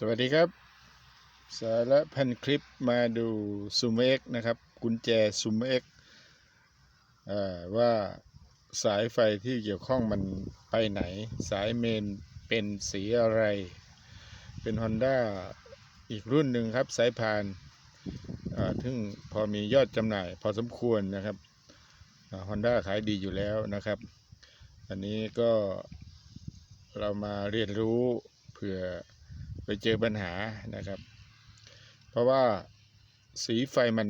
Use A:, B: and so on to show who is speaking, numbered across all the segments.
A: สวัสดีครับ สาระพันคลิปมาดูซูมเอ็กนะครับ กุญแจซูมเอ็กว่าสายไฟที่เกี่ยวข้องมันไปไหน สายเมนเป็นสีอะไร เป็น Honda อีกรุ่นหนึ่งครับ สายพานซึ่งพอมียอดจำหน่ายพอสมควรนะครับฮอนด้าขายดีอยู่แล้วนะครับ อันนี้ก็เรามาเรียนรู้ ไปเจอปัญหานะครับ เพราะว่าสีไฟมัน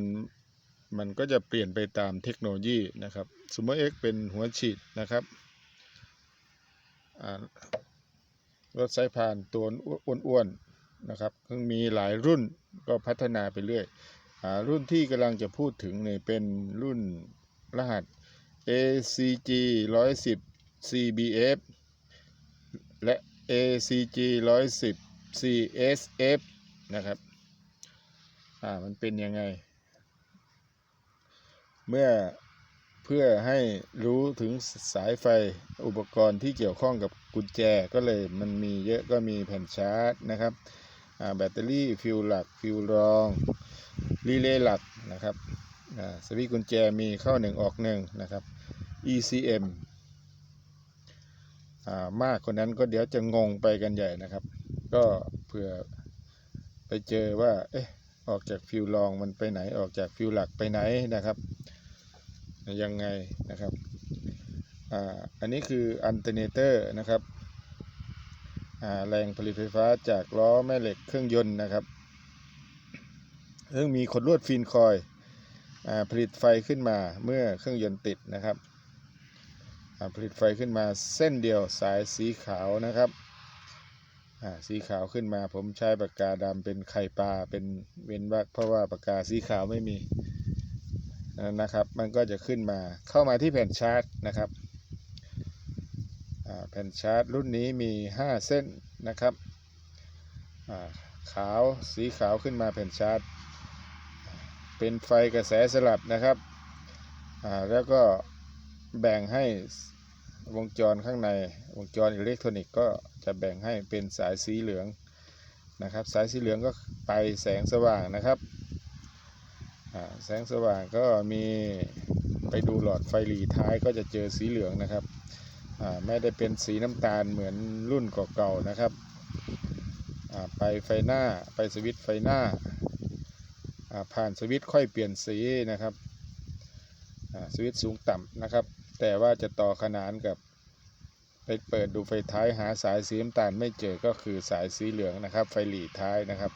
A: มันก็จะเปลี่ยนไปตามเทคโนโลยีนะครับสมมติเอ็กเป็นหัวฉีดนะครับรถสายพานตัวอ้วนๆนะครับซึ่งมีหลายรุ่นก็พัฒนาไปเรื่อยอรุ่นที่กำลังจะพูดถึงเนี่ยเป็นรุ่นรหัส ACG 110 CBF และ ACG 110 CSF นะครับ อ่า มันเป็นยังไง เมื่อเพื่อให้รู้ถึงสายไฟอุปกรณ์ที่เกี่ยวข้องกับกุญแจก็เลยมันมีเยอะก็มีแผ่นชาร์จนะครับอ่าแบตเตอรี่ฟิวหลักฟิวรองรีเลย์หลักนะครับอ่าสวิตช์กุญแจมีเข้าหนึ่งออกหนึ่งนะครับ ECM มากกว่านั้นก็เดี๋ยวจะงงไปกันใหญ่นะครับ ก็เผื่อไปเจอว่า เอ๊ะ ออกจากฟิวลองมันไปไหน ออกจากฟิวหลักไปไหนนะครับ ยังไงนะครับ อ่า อันนี้คืออันเทอร์เนเตอร์นะครับ อ่า แรงผลิตไฟฟ้าจากล้อแม่เหล็กเครื่องยนต์นะครับซึ่งมีขดลวดฟินคอย อ่า ผลิตไฟขึ้นมาเมื่อเครื่องยนต์ติดนะครับผลิตไฟขึ้นมาเส้นเดียวสายสีขาวนะครับ สีขาวขึ้นมาผมใช้ปากกาดำเป็นไข่ปลาเป็นเว้นวักเพราะว่าปากกาสีขาวไม่มีนะครับ มันก็จะขึ้นมาเข้ามาที่แผ่นชาร์จนะครับแผ่นชาร์จรุ่นนี้มี 5 เส้นนะครับขาวสีขาวขึ้นมาแผ่นชาร์จเป็นไฟกระแสสลับนะครับแล้วก็แบ่งให้ วงจรข้างในวงจรอิเล็กทรอนิกส์ก็จะแบ่งให้เป็นสายสีเหลืองนะครับ สายสีเหลืองก็ไปแสงสว่างนะครับแสงสว่างก็มีไปดูหลอดไฟหลีท้ายก็จะเจอสีเหลืองนะครับไม่ได้เป็นสีน้ำตาลเหมือนรุ่นเก่าๆนะครับไปไฟหน้าไปสวิตไฟหน้าผ่านสวิตค่อยเปลี่ยนสีนะครับสวิตสูงต่ำนะครับ แต่ว่าจะต่อขนานกับไปเปิดดูไฟท้ายหาสายสีน้ำตาลไม่เจอก็คือสายสีเหลืองนะครับ ไฟหลีท้ายนะครับ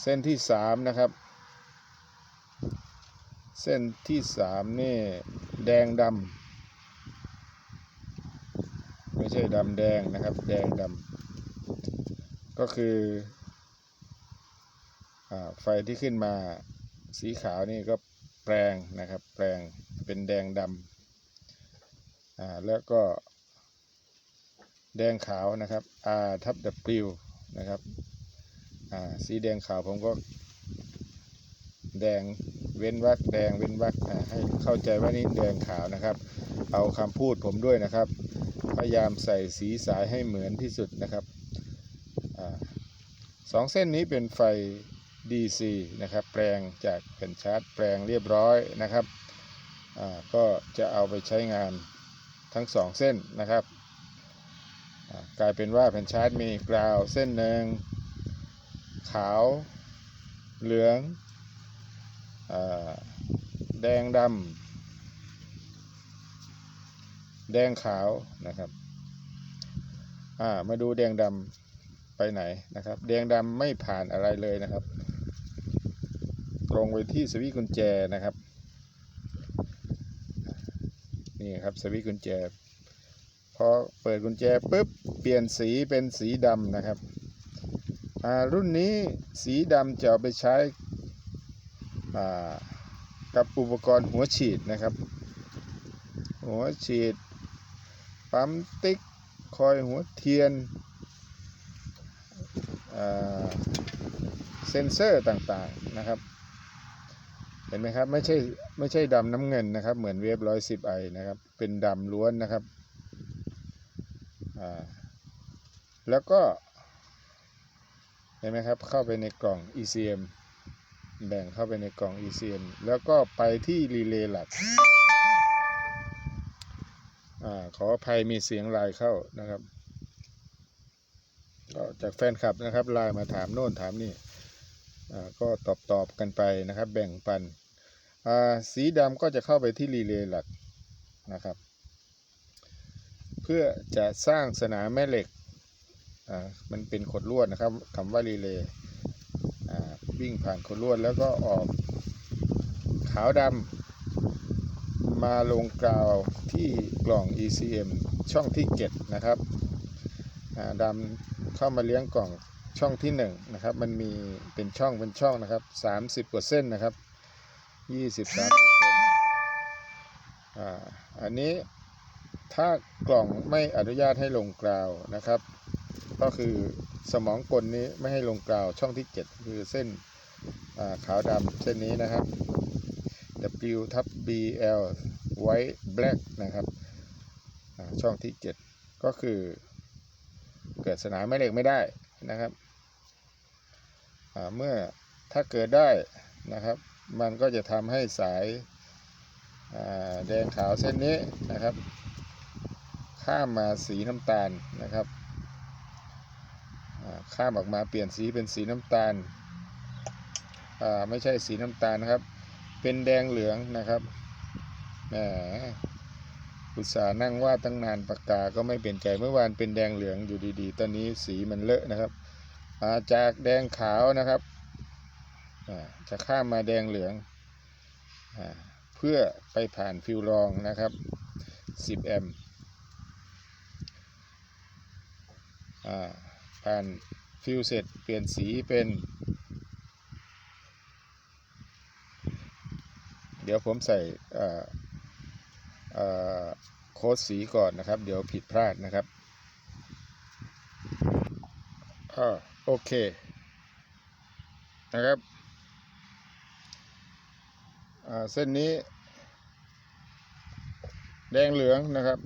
A: เส้นที่สามนะครับ เส้นที่สามนี่แดงดำไม่ใช่ดำแดงนะครับ แดงดำก็คืออไฟที่ขึ้นมาสีขาวนี่ก็ แปลงนะครับ แปลงเป็นแดงดำอ่าแล้วก็แดงขาวนะครับ R ทับ W นะครับอ่าสีแดงขาวผมก็ แดงเว้นวักแดงเว้นวักให้เข้าใจว่านี่แดงขาวนะครับ เอาคำพูดผมด้วยนะครับ พยายามใส่สีสายให้เหมือนที่สุดนะครับอสองเส้นนี้เป็นไฟ DC นะครับแปลงจากแผ่นชาร์จแปลงเรียบร้อยนะครับก็จะเอาไปใช้งานทั้งสองเส้นนะครับกลายเป็นว่าแผ่นชาร์จมีกราวเส้นหนึ่งขาว เหลืองแดงดำแดงขาวนะครับมาดูแดงดำไปไหนนะครับ แดงดำไม่ผ่านอะไรเลยนะครับ ตรงไปที่สวิตช์กุญแจนะครับ นี่ครับสวิตช์กุญแจ พอเปิดกุญแจปุ๊บเปลี่ยนสีเป็นสีดำนะครับ รุ่นนี้สีดำจะเอาไปใช้กับอุปกรณ์หัวฉีดนะครับ หัวฉีด ปั๊มติ๊ก คอยหัวเทียนเซนเซอร์ต่างๆนะครับ ห็นไหมครับ ไม่ใช่ไม่ใช่ดำน้ำเงินนะครับ เหมือนเวฟร้อยสิบไอนะครับ เป็นดำล้วนนะครับแล้วก็ เห็นไหมครับ เข้าไปในกล่อง ECM แบ่งเข้าไปในกล่อง ECM แล้วก็ไปที่รีเลย์หลักอขออภัยมีเสียงไลน์เข้านะครับก็จากแฟนคลับนะครับไลน์มาถามโน่นถามนี่ก็ตอบตอบกันไปนะครับ แบ่งปัน สีดำก็จะเข้าไปที่รีเลย์หลักนะครับ เพื่อจะสร้างสนามแม่เหล็กมันเป็นขดลวดนะครับคำว่ารีเลย์วิ่งผ่านขดลวดแล้วก็ออกขาวดำมาลงกราวที่กล่อง ECM ช่องที่ 7 นะครับดำเข้ามาเลี้ยงกล่องช่องที่1นะครับ มันมีเป็นช่องเป็นช่องนะครับ 30 กว่าเส้นนะครับ 20 30เส้นอ่าอันนี้ถ้ากล่องไม่อนุญาตให้ลงกราวนะครับ ก็คือสมองกลนี้ไม่ให้ลงกราวช่องที่ 7 คือเส้นาขาวดำเส้นนี้นะครับ W ทับ BL white black นะครับช่องที่ 7 ก็คือเกิดสนามแม่เหล็กไม่ได้นะครับเมื่อถ้าเกิดได้นะครับ มันก็จะทำให้สายแดงขาวเส้นนี้นะครับ ข้ามมาสีน้ำตาลนะครับข้ามออกมาเปลี่ยนสีเป็นสีน้ำตาลไม่ใช่สีน้ำตาลนะครับ เป็นแดงเหลืองนะครับแหมอุตส่าห์นั่งวาดตั้งนานปากกาก็ไม่เป็นใจเมื่อวานเป็นแดงเหลืองอยู่ดีๆ ตอนนี้สีมันเลอะนะครับาจากแดงขาวนะครับ จะข้ามมาแดงเหลืองอเพื่อไปผ่านฟิวรองนะครับ 10 แอมป์ผ่านฟิวเสร็จเปลี่ยนสีเป็น เดี๋ยวผมใส่โค้ดสีก่อนนะครับ เดี๋ยวผิดพลาดนะครับอโอเคนะครับ เส้นนี้ แดงเหลืองนะครับ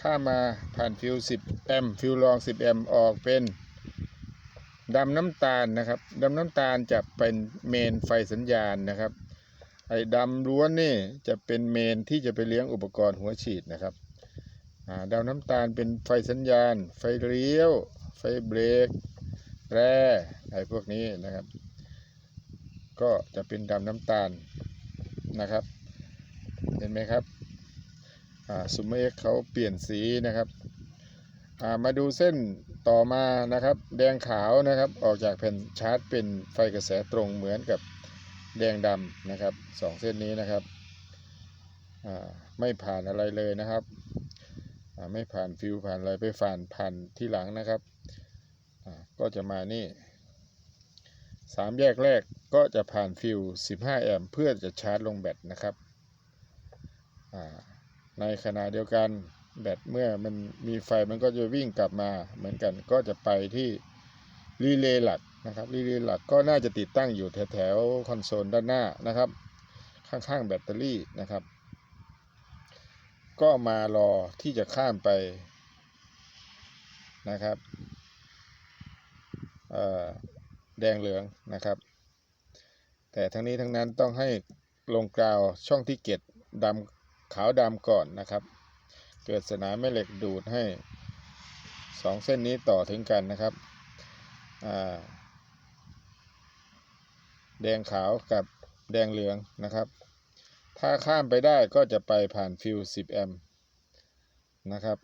A: ข้ามาผ่านฟิว 10 แอมฟิวรอง 10 แอมออกเป็นดำน้ำตาลนะครับดำน้ำตาลจะเป็นเมนไฟสัญญาณนะครับ ไอ้ดำล้วนนี่จะเป็นเมนที่จะไปเลี้ยงอุปกรณ์หัวฉีดนะครับดำน้ำตาลเป็นไฟสัญญาณ ไฟเลี้ยว ไฟเบรกแร่ไอ้พวกนี้นะครับ ก็จะเป็นดำน้ำตาลนะครับ เห็นไหมครับซูเมเอ็กเขาเปลี่ยนสีนะครับามาดูเส้นต่อมานะครับ แดงขาวนะครับ ออกจากแผ่นชาร์จเป็นไฟกระแสตรงเหมือนกับแดงดำนะครับสองเส้นนี้นะครับไม่ผ่านอะไรเลยนะครับ ไม่ผ่านฟิวผ่านอะไรไปผ่านผ่านที่หลังนะครับ ก็จะมานี่สามแยกแรก ก็จะผ่านฟิว15 แอมป์เพื่อจะชาร์จลงแบตนะครับ ในขณะเดียวกันแบตเมื่อมันมีไฟมันก็จะวิ่งกลับมาเหมือนกันก็จะไปที่รีเลย์หลักนะครับรีเลย์หลักก็น่าจะติดตั้งอยู่แถวๆคอนโซลด้านหน้านะครับ ข้างๆแบตเตอรี่นะครับ ก็มารอที่จะข้ามไปนะครับเออแดงเหลืองนะครับ แต่ทั้งนี้ทั้งนั้นต้องให้ลงกราวช่องที่เกตดำขาวดำก่อนนะครับ เกิดสนามแม่เหล็กดูดให้สองเส้นนี้ต่อถึงกันนะครับแดงขาวกับแดงเหลืองนะครับ ถ้าข้ามไปได้ก็จะไปผ่านฟิว10 แอมป์นะครับ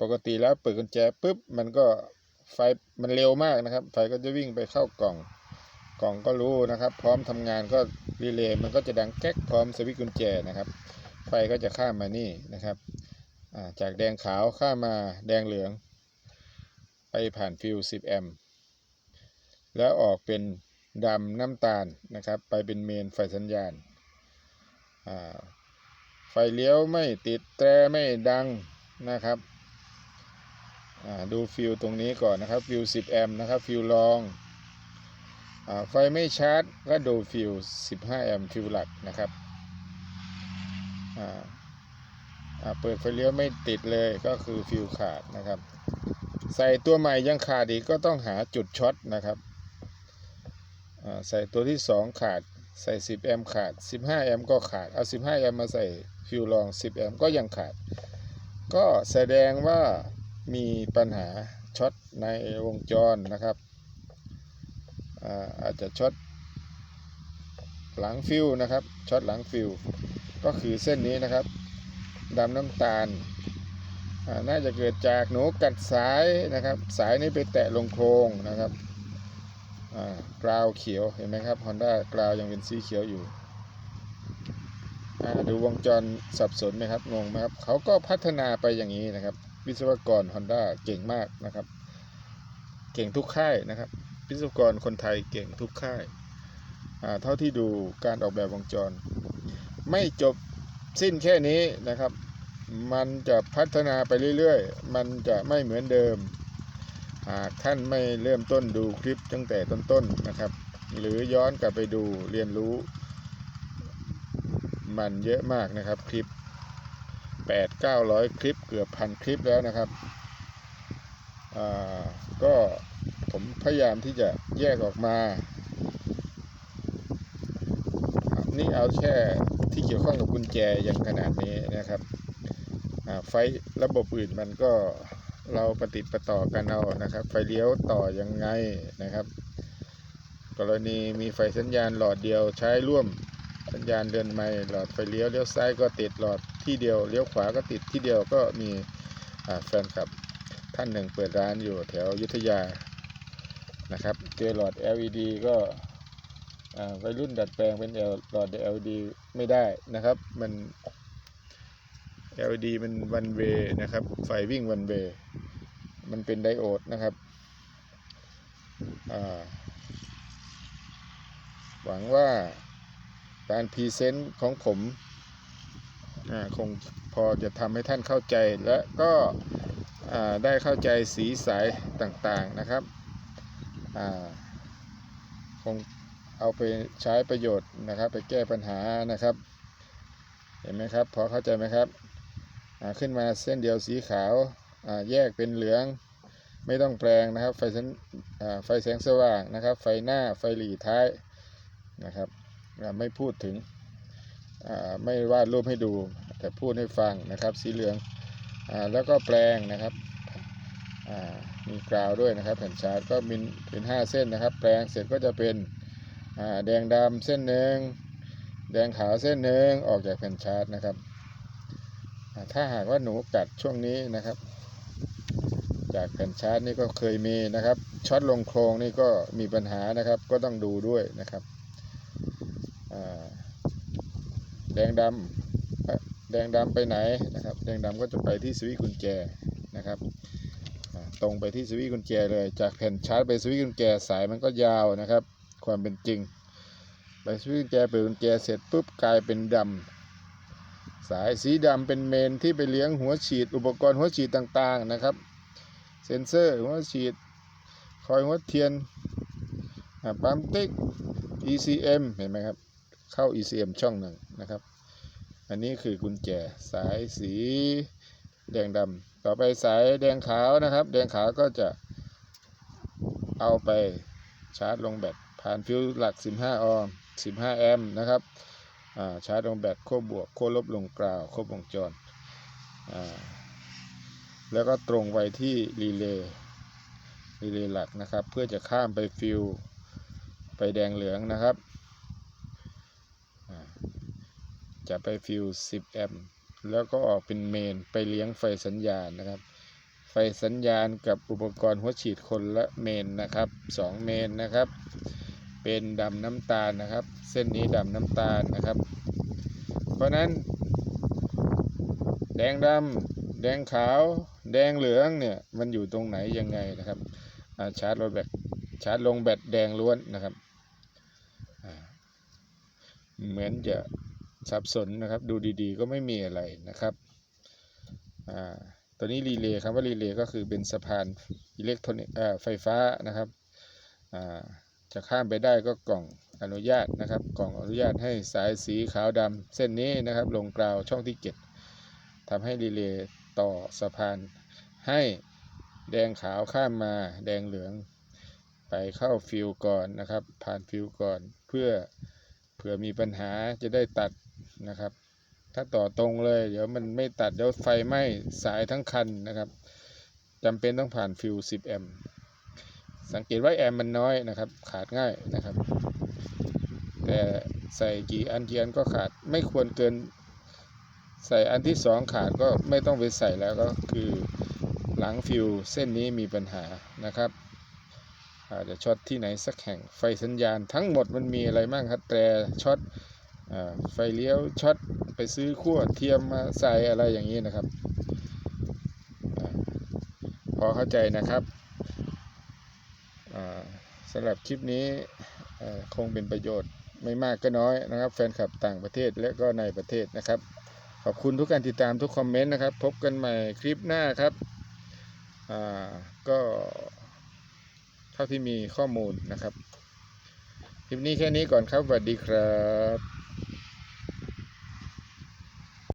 A: ปกติแล้วเปิดกุญแจปุ๊บมันก็ไฟมันเร็วมากนะครับ ไฟก็จะวิ่งไปเข้ากล่อง กล่องก็รู้นะครับ พร้อมทำงานก็รีเลย์มันก็จะดังแก๊กพร้อมสวิตช์กุญแจนะครับ ไฟก็จะข้ามมานี่นะครับจากแดงขาวข้ามมาแดงเหลือง ไปผ่านฟิว10 แอมป์แล้วออกเป็นดำน้ำตาลนะครับ ไปเป็นเมนไฟสัญญาณ ไฟเลี้ยวไม่ติดแตรไม่ดังนะครับ ดูฟิวตรงนี้ก่อนนะครับ ฟิว10 แอมป์นะครับ ฟิวรอง ไฟไม่ชาร์จก็ดูฟิว15 แอมป์ฟิวหลักนะครับเปิดไฟเลี้ยวไม่ติดเลยก็คือฟิวขาดนะครับ ใส่ตัวใหม่ยังขาดอีกก็ต้องหาจุดช็อตนะครับใส่ตัวที่ 2 ขาดใส่ 10 แอมป์ขาด 15 แอมป์ก็ขาด เอา 15 แอมป์มาใส่ฟิวรอง 10 แอมป์ก็ยังขาด ก็แสดงว่ามีปัญหาช็อตในวงจรนะครับ อาจจะช็อตหลังฟิวนะครับช็อตหลังฟิวก็คือเส้นนี้นะครับดำน้ำตาลน่าจะเกิดจากหนูกัดสายนะครับ สายนี้ไปแตะลงโครงนะครับกราวเขียวเห็นไหมครับ Honda กราวยังเป็นสีเขียวอยู่ดูวงจรสับสนไหมครับงงไหมครับเขาก็พัฒนาไปอย่างนี้นะครับ วิศวกร Honda เก่งมากนะครับ เก่งทุกค่ายนะครับ วิศวกรคนไทยเก่งทุกค่ายเท่าที่ดูการออกแบบวงจร ไม่จบสิ้นแค่นี้นะครับ มันจะพัฒนาไปเรื่อยๆ มันจะไม่เหมือนเดิม หากท่านไม่เริ่มต้นดูคลิปตั้งแต่ต้นๆนะครับ หรือย้อนกลับไปดูเรียนรู้ มันเยอะมากนะครับคลิป 8 900 คลิปเกือบพันคลิปแล้วนะครับ ก็ ผมพยายามที่จะแยกออกมานี่เอาแค่ที่เกี่ยวข้องกับกุญแจอย่างขนาดนี้นะครับไฟระบบอื่นมันก็เราปฏิประต่อกันเอานะครับ ไฟเลี้ยวต่อยังไงนะครับ กรณีมีไฟสัญญาณหลอดเดียวใช้ร่วมสัญญาณเดินไม่หลอดไฟเลี้ยวเลี้ยวซ้ายก็ติดหลอดที่เดียวเลี้ยวขวาก็ติดที่เดียวก็มีแฟนคลับท่านหนึ่งเปิดร้านอยู่แถวยุทธยา นะครับเจอหลอด LED ก็วัยรุ่นดัดแปลงเป็นหลอด LED ไม่ได้นะครับ มัน LED มันวันเวนะครับ ไฟวิ่งวันเวมันเป็นไดโอดนะครับ หวังว่าการพรีเซนต์ของผมคงพอจะทำให้ท่านเข้าใจและก็ได้เข้าใจสีสายต่างๆนะครับ คงเอาไปใช้ประโยชน์นะครับ ไปแก้ปัญหานะครับ เห็นไหมครับพอเข้าใจไหมครับขึ้นมาเส้นเดียวสีขาวาแยกเป็นเหลืองไม่ต้องแปลงนะครับ ไฟแสงอ่าไฟแสงสว่างนะครับ ไฟหน้าไฟหลีท้ายนะครับไม่พูดถึงไม่วาดรูปให้ดู แต่พูดให้ฟังนะครับ สีเหลืองอแล้วก็แปลงนะครับ มีกราวด้วยนะครับ แผ่นชาร์จก็มีเป็น5 เส้นนะครับ แปลงเสร็จก็จะเป็นแดงดำเส้นหนึ่งแดงขาวเส้นหนึ่งออกจากแผ่นชาร์จนะครับ ถ้าหากว่าหนูกัดช่วงนี้นะครับ จากแผ่นชาร์จนี่ก็เคยมีนะครับช็อตลงโครงนี่ก็มีปัญหานะครับ ก็ต้องดูด้วยนะครับแดงดำแดงดำไปไหนนะครับ แดงดำก็จะไปที่สวิตช์กุญแจนะครับ ตรงไปที่สวิตช์กุญแจเลย จากแผ่นชาร์จไปสวิตช์กุญแจสายมันก็ยาวนะครับ ความเป็นจริง ไปสวิตช์กุญแจเปิดกุญแจเสร็จปุ๊บกลายเป็นดำสายสีดำเป็นเมนที่ไปเลี้ยงหัวฉีด อุปกรณ์หัวฉีดต่างๆนะครับ เซ็นเซอร์หัวฉีด คอยหัวเทียนปั๊มติ๊ก ECM เห็นไหมครับ เข้า ECM ช่องหนึ่งนะครับ อันนี้คือกุญแจสายสี แดงดำต่อไปสายแดงขาวนะครับ แดงขาวก็จะเอาไปชาร์จลงแบตผ่านฟิวส์หลัก 15 ออห์ม15 แอมป์นะครับชาร์จลงแบตขั้วบวกขั้วลบลงกราวครบวงจร แล้วก็ตรงไปที่รีเลย์รีเลย์หลักนะครับ เพื่อจะข้ามไปฟิวไปแดงเหลืองนะครับ จะไปฟิว10 แอมป์ แล้วก็ออกเป็นเมนไปเลี้ยงไฟสัญญาณนะครับ ไฟสัญญาณกับอุปกรณ์หัวฉีดคนละเมนนะครับ 2 เมนนะครับ เป็นดำน้ำตาลนะครับ เส้นนี้ดำน้ำตาลนะครับ เพราะนั้น แดงดำแดงขาว แดงเหลืองเนี่ยมันอยู่ตรงไหนยังไงนะครับาชาร์จลงแบตชาร์จลงแบตแดงล้วนนะครับเหมือนจะ สับสนนะครับดูดีๆ ก็ไม่มีอะไรนะครับอ่าตัวนี้รีเลย์คำว่ารีเลย์ก็คือเป็นสะพานอิเล็กทรอนิกส์ไฟฟ้านะครับจะข้ามไปได้ก็กล่องอนุญาตนะครับ กล่องอนุญาตให้สายสีขาวดำเส้นนี้นะครับ ลงกราวช่องที่เจ็ดทำให้รีเลย์ต่อสะพาน ให้แดงขาวข้ามมาแดงเหลือง ไปเข้าฟิวก่อนนะครับ ผ่านฟิวก่อนเพื่อเผื่อมีปัญหาจะได้ตัด นะครับ ถ้าต่อตรงเลย เดี๋ยวมันไม่ตัดเดี๋ยวไฟไหม้สายทั้งคันนะครับจำเป็นต้องผ่านฟิว10แอมป์สังเกตว่าแอมป์มันน้อยนะครับ ขาดง่ายนะครับ แต่ใส่กี่อันกี่อันก็ขาดไม่ควรเกิน ใส่อันที่สองขาดก็ไม่ต้องไปใส่แล้วก็คือหลังฟิวเส้นนี้มีปัญหานะครับอาจจะช็อตที่ไหนสักแห่งไฟสัญญาณทั้งหมดมันมีอะไรบ้างครับแต่ช็อต ไฟเลี้ยวช็อตไปซื้อขั้วเทียมมาใส่อะไรอย่างนี้นะครับอพอเข้าใจนะครับสำหรับคลิปนี้คงเป็นประโยชน์ไม่มากก็น้อยนะครับ แฟนคลับต่างประเทศและก็ในประเทศนะครับ ขอบคุณทุกการติดตามทุกคอมเมนต์นะครับ พบกันใหม่คลิปหน้าครับก็เท่าที่มีข้อมูลนะครับ คลิปนี้แค่นี้ก่อนครับสวัสดีครับ